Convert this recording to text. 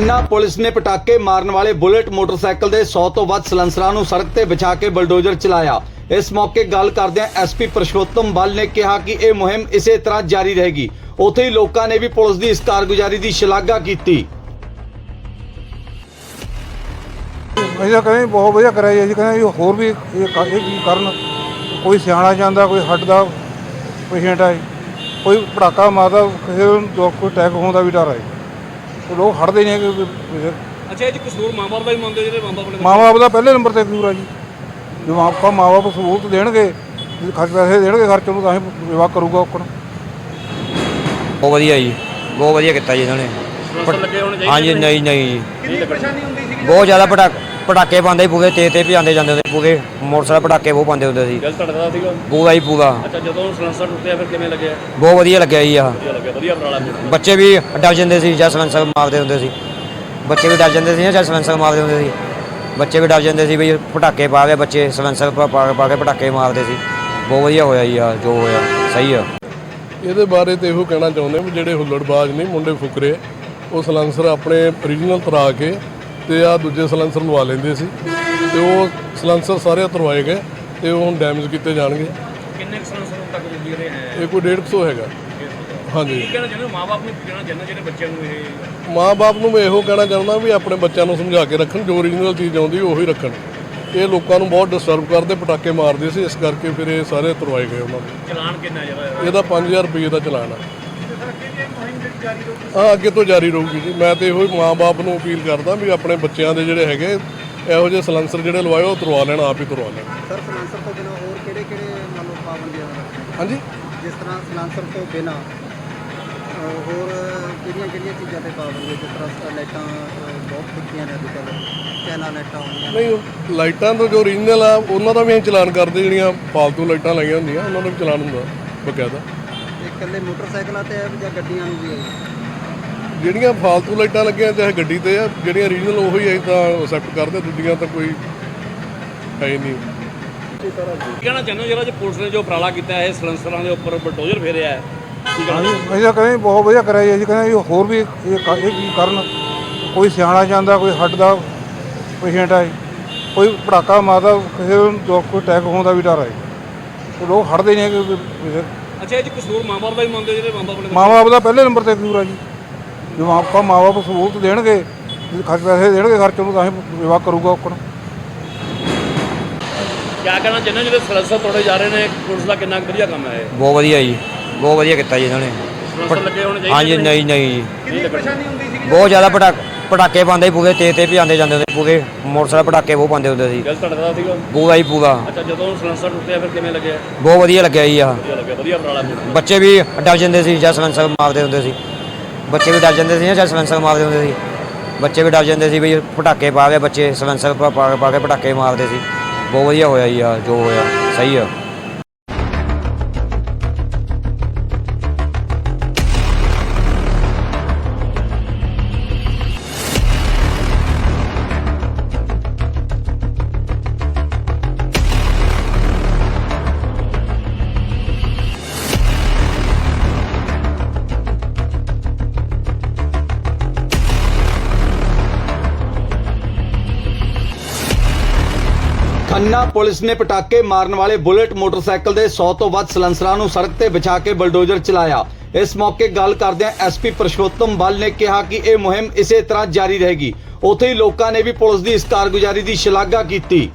Khanna police ਨੇ ਪਟਾਕੇ ਮਾਰਨ ਵਾਲੇ ਬੁਲਟ ਮੋਟਰਸਾਈਕਲ ਦੇ 100 ਤੋਂ ਵੱਧ ਸਲੈਂਸਰਾਂ ਨੂੰ ਸੜਕ ਤੇ ਵਿਛਾ ਕੇ ਬਲਡੋਜ਼ਰ ਚਲਾਇਆ। ਇਸ ਮੌਕੇ ਗੱਲ ਕਰਦਿਆਂ ਐਸਪੀ ਪ੍ਰਸ਼ੋਤਮ ਬਲ ਨੇ ਕਿਹਾ ਕਿ ਇਹ ਮੁਹਿੰਮ ਇਸੇ ਤਰ੍ਹਾਂ ਜਾਰੀ ਰਹੇਗੀ। ਉੱਥੇ ਹੀ ਲੋਕਾਂ ਨੇ ਵੀ ਪੁਲਿਸ ਦੀ ਇਸ ਕਾਰਗੁਜ਼ਾਰੀ ਦੀ ਸ਼ਲਾਘਾ ਕੀਤੀ। ਅਸੀਂ ਤਾਂ ਕਹਿੰਦੇ ਬਹੁਤ ਵਧੀਆ ਕਰਿਆ ਜੀ। ਅਸੀਂ ਕਹਿੰਦੇ ਵੀ ਹੋਰ ਵੀ ਇਹ ਕ- ਇਹ ਚੀਜ਼ ਕਰਨ। ਕੋਈ ਸਿਆਣਾ ਜਾਂਦਾ, ਕੋਈ ਹੱਡ ਦਾ ਪੇਸ਼ੈਂਟ ਹੈ ਕੋਈ ਪੜਾਕਾ ਮਾਰਦਾ, ਕਿਸੇ ਨੂੰ ਜੋ- ਕੋਈ ਅਟੈਕ ਹੋਣ ਦਾ ਵੀ ਡਰ ਹੈ ਉਹ ਲੋਕ ਹਟਦੇ ਨਹੀਂ ਹੈਗੇ ਵੀ- ਅੱਛਾ ਇਹ ਚ ਕਸੂਰ ਮਾਂ-ਬਾਪ ਦਾ ਹੀ ਮੰਨਦੇ ਜਿਹੜੇ ਮਾਂ-ਬਾਪ ਨੇ ਮਾਂ ਬਾਪ ਦਾ ਪਹਿਲੇ ਨੰਬਰ ਤੇ ਕਸੂਰ ਆ ਜੀ। ਜਦੋਂ ਆਪਾਂ ਮਾਂ ਬਾਪ ਸਹੂਲਤ ਦੇਣਗੇ ਜੇ ਖਰਚ ਪੈਸੇ ਦੇਣਗੇ ਖਰਚ ਨੂੰ ਤਾਂ ਹੀ ਵਿਵਾਹ ਕਰੂਗਾ ਔਕਣ ਬਹੁਤ ਵਧੀਆ ਜੀ ਬਹੁਤ ਵਧੀਆ ਕੀਤਾ ਜੀ ਇਹਨਾਂ ਨੇ। ਸਲੈਂਸਰ ਲੱਗੇ ਹੋਣੇ ਚਾਹੀਦੇ ਹਾਂਜੀ ਨਹੀਂ ਨਹੀਂ ਜੀ। ਕਿੰਨੀ ਪਰੇਸ਼ਾਨੀ ਹੁੰਦੀ ਸੀ ਬਹੁਤ ਜ਼ਿਆਦਾ ਪਟਾਕ ਪਟਾਕੇ ਪਾਉਂਦੇ ਸੀ ਪੂਰੇ ਤੇਜ਼ ਤੇ ਭਜਾਉਂਦੇ ਜਾਂਦੇ ਹੁੰਦੇ ਪੂਰੇ। ਮੋਟਰਸਾਈਕਲ ਪਟਾਕੇ ਬਹੁਤ ਪਾਉਂਦੇ ਹੁੰਦੇ ਸੀ। ਗੱਲ ਧੜਕਦਾ ਸੀਗਾ? ਪੂਰਾ ਹੀ ਪੂਰਾ। ਅੱਛਾ ਜਦੋਂ ਸਲੈਂਸਰ ਟੁੱਟਿਆ ਫਿਰ ਕਿਵੇਂ ਲੱਗਿਆ? ਬਹੁਤ ਵਧੀਆ ਲੱਗਿਆ ਜੀ ਆਹ। ਵਧੀਆ ਲੱਗਿਆ ਵਧੀਆ ਉਪਰਾਲਾ ਫਿਰ ਬੱਚੇ ਵੀ ਡਰ ਜਾਂਦੇ ਸੀ ਜਦ ਸਲੈਂਸਰ ਮਾਰਦੇ ਹੁੰਦੇ ਸੀ। ਬੱਚੇ ਵੀ ਡਰ ਜਾਂਦੇ ਸੀ ਨਾ ਜਦ ਸਲੈਂਸਰ ਮਾਰਦੇ ਹੁੰਦੇ ਸੀ। ਬੱਚੇ ਵੀ ਡਰ ਜਾਂਦੇ ਸੀ ਵੀ ਪਟਾਕੇ ਪਾ ਕੇ ਬੱਚੇ ਸਲੈਂਸਰ ਪਾ ਪਾ ਪਾ ਕੇ ਪਟਾਕੇ ਮਾਰਦੇ ਸੀ। ਬਹੁਤ ਵਧੀਆ ਹੋਇਆ ਜੀ ਆ ਜੋ ਹੋਇਆ ਸਹੀ ਆ। ਇਹਦੇ ਬਾਰੇ ਤੇ ਇਹੋ ਕਹਿਣਾ ਚਾਹੁੰਦੇ ਵੀ ਜਿਹੜੇ ਹੁੱਲੜਬਾਜ਼ ਨੇ ਮੁੰਡੇ ਫੁਕਰੇ ਉਹ ਸਲੈਂਸਰ ਆਪਣੇ ਓਰੀਜਨਲ ਤਰਾ ਕੇ ਤੇ ਆ ਦੂਜੇ ਸਲੈਂਸਰ ਲਵਾ ਲੈਂਦੇ ਸੀ। ਤੇ ਉਹ ਸਲੈਂਸਰ ਸਾਰੇ ਉਤਰਵਾਏ ਗਏ ਤੇ ਉਹ ਹੁਣ ਡੈਮੇਜ ਕੀਤੇ ਜਾਣਗੇ। ਕਿੰਨੇ ਸਲੈਂਸਰ ਤੱਕ ਜੀ ਰਹੇ ਹੈ ਇਹ ਕੋਈ 150 ਹੈਗਾ। ਹਾਂਜੀ। ਕੀ ਕਹਿਣਾ ਚਾਹੁੰਦੇ ਹੋ? ਮਾਂ-ਬਾਪ ਨੂੰ ਕੀ ਕਹਿਣਾ ਚਾਹੁੰਦੇ ਜਿਹੜੇ ਬੱਚਿਆਂ ਨੂੰ ਇਹ? ਮਾਂ-ਬਾਪ ਨੂੰ ਮੈਂ ਇਹੋ ਕਹਿਣਾ ਚਾਹੁੰਦਾ ਵੀ ਆਪਣੇ ਬੱਚਿਆਂ ਨੂੰ ਸਮਝਾ ਕੇ ਰੱਖਣ ਜੋ ਓਰੀਜਨਲ ਚੀਜ਼ ਆਉਂਦੀ ਉਹੀ ਰੱਖਣ। ਇਹ ਲੋਕਾਂ ਨੂੰ ਬਹੁਤ ਡਿਸਟਰਬ ਕਰਦੇ ਪਟਾਕੇ ਮਾਰਦੇ ਸੀ ਇਸ ਕਰਕੇ ਫਿਰ ਇਹ ਸਾਰੇ ਉਤਰਵਾਏ ਗਏ ਉਹਨਾਂ ਦੇ। ਚਲਾਨ ਕਿੰਨਾ ਜਿਹੜਾ ਇਹਦਾ 5000 ਰੁਪਏ ਦਾ ਚਲਾਨ ਆ। ਹਾਂ ਅੱਗੇ ਤੋਂ ਜਾਰੀ ਰਹੂਗੀ ਜੀ। ਮੈਂ ਤੇ ਇਹੋ ਹੀ ਮਾਂ-ਬਾਪ ਨੂੰ ਅਪੀਲ ਕਰਦਾ ਵੀ ਆਪਣੇ ਬੱਚਿਆਂ ਦੇ ਜਿਹੜੇ ਹੈਗੇ ਇਹੋ ਜਿਹੇ ਸਲੈਂਸਰ ਜਿਹੜੇ ਲਵਾਏ ਉਹ ਤੁਰਵਾ ਲੈਣ ਆਪ ਹੀ ਤੁਰਵਾ ਲੈਣ। ਸਰ ਸਲਾਂਸਰ ਤੋਂ ਬਿਨਾ ਹੋਰ ਕਿਹੜੇ ਕਿਹੜੇ ਮੰਨ ਲਓ ਪਾਬੰਦੀਆਂ ਰੱਖੀਆਂ ਹਾਂਜੀ? ਜਿਸ ਤਰ੍ਹਾਂ ਸਲਾਂਸਰ ਤੋਂ ਬਿਨਾ ਹੋਰ ਕਿਹੜੀਆਂ ਕਿਹੜੀਆਂ ਚੀਜ਼ਾਂ ਤੇ ਪਾਬੰਦੀ ਜਿਸ ਤਰ੍ਹਾਂ ਲਾਈਟਾਂ ਅਹ, ਬਹੁਤ ਫਿੱਕੀਆਂ ਨੇ ਅੱਜ ਕੱਲ੍ਹ ਚੈਨਾ ਲਾਈਟਾਂ ਹੁੰਦੀਆਂ ਨਹੀਂ ਉਹ ਲਾਈਟਾਂ ਤੋਂ ਜੋ ਓਰੀਜਨਲ ਆ ਉਹਨਾਂ ਦਾ ਵੀ ਅਸੀਂ ਚਲਾਨ ਕਰਦੇ ਜਿਹੜੀਆਂ ਫਾਲਤੂ ਲਾਈਟਾਂ ਲਾਈਆਂ ਹੁੰਦੀਆਂ ਉਹਨਾਂ ਦਾ ਵੀ ਚਲਾਨ ਹੁੰਦਾ ਬਕਾਇਦਾ। ਇਹ ਇਕੱਲੇ ਮੋਟਰਸਾਈਕਲਾਂ ਤੇ ਹੈ ਜਾਂ ਗੱਡੀਆਂ ਨੂੰ ਵੀ ਹੈ ਜਿਹੜੀਆਂ ਫਾਲਤੂ ਲਾਈਟਾਂ ਲੱਗੀਆਂ ਚਾਹੇ ਗੱਡੀ ਤੇ ਆ ਜਿਹੜੀਆਂ ਓਰੀਜਨਲ ਉਹੀ ਅਸੀਂ ਤਾਂ ਅਸੈਪਟ ਕਰਦੇ ਦੂਜੀਆਂ ਤਾਂ ਕੋਈ ਹੈ ਹੀ ਨਹੀਂ। ਕੀ ਕਹਿਣਾ ਚਾਹੁੰਦੇ ਹੋ ਜਿਹੜਾ ਜੇ ਪੁਲਿਸ ਨੇ ਜੋ ਉਪਰਾਲਾ ਕੀਤਾ ਹੈ ਸਲੈਂਸਰਾਂ ਦੇ ਉੱਪਰ ਬਲਡੋਜ਼ਰ ਫੇਰਿਆ ਹੈ? ਕੀ ਕਹਿਣਾ ਹਾਂਜੀ ਅਸੀਂ ਤਾਂ ਕਹਿੰਦੇ ਬਹੁਤ ਵਧੀਆ ਕਰਿਆ ਜੀ ਕਹਿੰਦੇ ਵੀ ਹੋਰ ਵੀ ਇਹ ਕ- ਇਹ ਕਰਨ? ਕੋਈ ਸਿਆਣਾ ਜਾਂਦਾ ਕੋਈ ਹੱਡ ਦਾ ਪੇਸ਼ੈਂਟ ਹੈ ਕੋਈ ਪੜਾਕਾ ਮਾਰਦਾ ਕਿਸੇ ਨੂੰ ਜੋ- ਕੋਈ ਅਟੈਕ ਹੋਣ ਦਾ ਵੀ ਡਰ ਹੈ ਉਹ ਲੋਕ ਹਟਦੇ ਨਹੀਂ ਹੈਗੇ ਵੀ- ਵੀ- ਅੱਛਾ ਇਹ ਚ ਕਸੂਰ ਮਾਂ-ਬਾਪ ਦਾ ਹੀ ਮੰਨਦੇ ਜਿਹੜੇ ਮਾਂ-ਬਾਪ ਨੇ? ਮਾਂ ਬਾਪ ਦਾ ਪਹਿਲੇ ਨੰਬਰ ਤੇ ਕਸੂਰ ਆ ਜੀ। ਜਦੋਂ ਆਪਾਂ ਮਾਂ ਬਾਪ ਸਹੂਲਤ ਦੇਣਗੇ ਜੇ ਖਰਚ ਪੈਸੇ ਦੇਣਗੇ ਖਰਚ ਨੂੰ ਤਾਂ ਹੀ ਵਿਵਾਹ ਕਰੂਗਾ ਔਕਣ ਕੀ ਕਹਿਣਾ ਹੋ? ਜਿਹੜੇ ਸਲੈਂਸਰ ਤੋੜੇ ਜਾ ਰਹੇ ਨੇ ਪੁਲਿਸ ਦਾ ਕਿੰਨਾ ਵਧੀਆ ਕੰਮ ਹੈ ਇਹ? ਬਹੁਤ ਵਧੀਆ ਜੀ। ਬਹੁਤ ਵਧੀਆ ਕੀਤਾ ਜੀ ਇਹਨਾਂ ਨੇ। ਸਲੈਂਸਰ ਲੱਗੇ ਹੋਣੇ ਚਾਹੀਦੇ ਹਾਂਜੀ ਨਹੀਂ ਨਹੀਂ ਜੀ। ਕਿੰਨੀ ਪਰੇਸ਼ਾਨੀ ਹੁੰਦੀ ਸੀ ਬਹੁਤ ਜ਼ਿਆਦਾ ਪਟਾਕ ਪਟਾਕੇ ਪਾਉਂਦੇ ਪੂਰੇ ਤੇਜ਼ ਤੇ ਭਜਾਉਂਦੇ ਜਾਂਦੇ ਹੁੰਦੇ ਪੂਰੇ। ਮੋਟਰਸਾਈਕਲ ਪਟਾਕੇ ਬਹੁਤ ਪਾਉਂਦੇ ਹੁੰਦੇ ਸੀ। ਗੱਲ ਧੜਕਦਾ ਸੀਗਾ? ਪੂਰਾ ਹੀ ਪੂਰਾ। ਅੱਛਾ ਜਦੋਂ ਸਲੈਂਸਰ ਟੁੱਟਿਆ ਫਿਰ ਕਿਵੇਂ ਲੱਗਿਆ? ਬਹੁਤ ਵਧੀਆ ਲੱਗਿਆ ਜੀ ਆਹ। ਵਧੀਆ ਲੱਗਿਆ ਵਧੀਆ ਫਿਰ ਬੱਚੇ ਵੀ ਡਰ ਜਾਂਦੇ ਸੀ ਜਦ ਸਲੈਂਸਰ ਮਾਰਦੇ ਹੁੰਦੇ ਸੀ। ਬੱਚੇ ਵੀ ਡਰ ਜਾਂਦੇ ਸੀ ਜਦ ਸਲੈਂਸਰ ਮਾਰਦੇ ਹੁੰਦੇ ਸੀ। ਬੱਚੇ ਵੀ ਡਰ ਜਾਂਦੇ ਸੀ ਵੀ ਪਟਾਕੇ ਪਾ ਕੇ ਬੱਚੇ ਸਲੈਂਸਰ ਪਾ ਕੇ ਪਟਾਕੇ ਮਾਰਦੇ ਸੀ। ਬਹੁਤ ਵਧੀਆ ਹੋਇਆ ਜੀ ਆ ਜੋ ਹੋਇਆ। ਸਹੀ ਆ। ਖੰਨਾ ਪੁਲਿਸ ਨੇ ਪਟਾਕੇ ਮਾਰਨ ਵਾਲੇ ਬੁਲਟ ਮੋਟਰਸਾਈਕਲ ਦੇ 100 ਤੋਂ ਵੱਧ ਸਲੰਸਰਾਂ ਨੂੰ ਸੜਕ ਤੇ ਵਿਛਾ ਕੇ ਬਲਡੋਜ਼ਰ ਚਲਾਇਆ। ਇਸ ਮੌਕੇ ਗੱਲ ਕਰਦਿਆਂ ਐਸਪੀ ਪ੍ਰਸ਼ੋਤਮ ਬਲ ਨੇ ਕਿਹਾ ਕਿ ਇਹ ਮੁਹਿੰਮ ਇਸੇ ਤਰ੍ਹਾਂ ਜਾਰੀ ਰਹੇਗੀ। ਉੱਥੇ ਹੀ ਲੋਕਾਂ ਨੇ ਵੀ ਪੁਲਿਸ ਦੀ ਇਸ ਕਾਰਗੁਜ਼ਾਰੀ ਦੀ ਸ਼ਲਾਘਾ ਕੀਤੀ।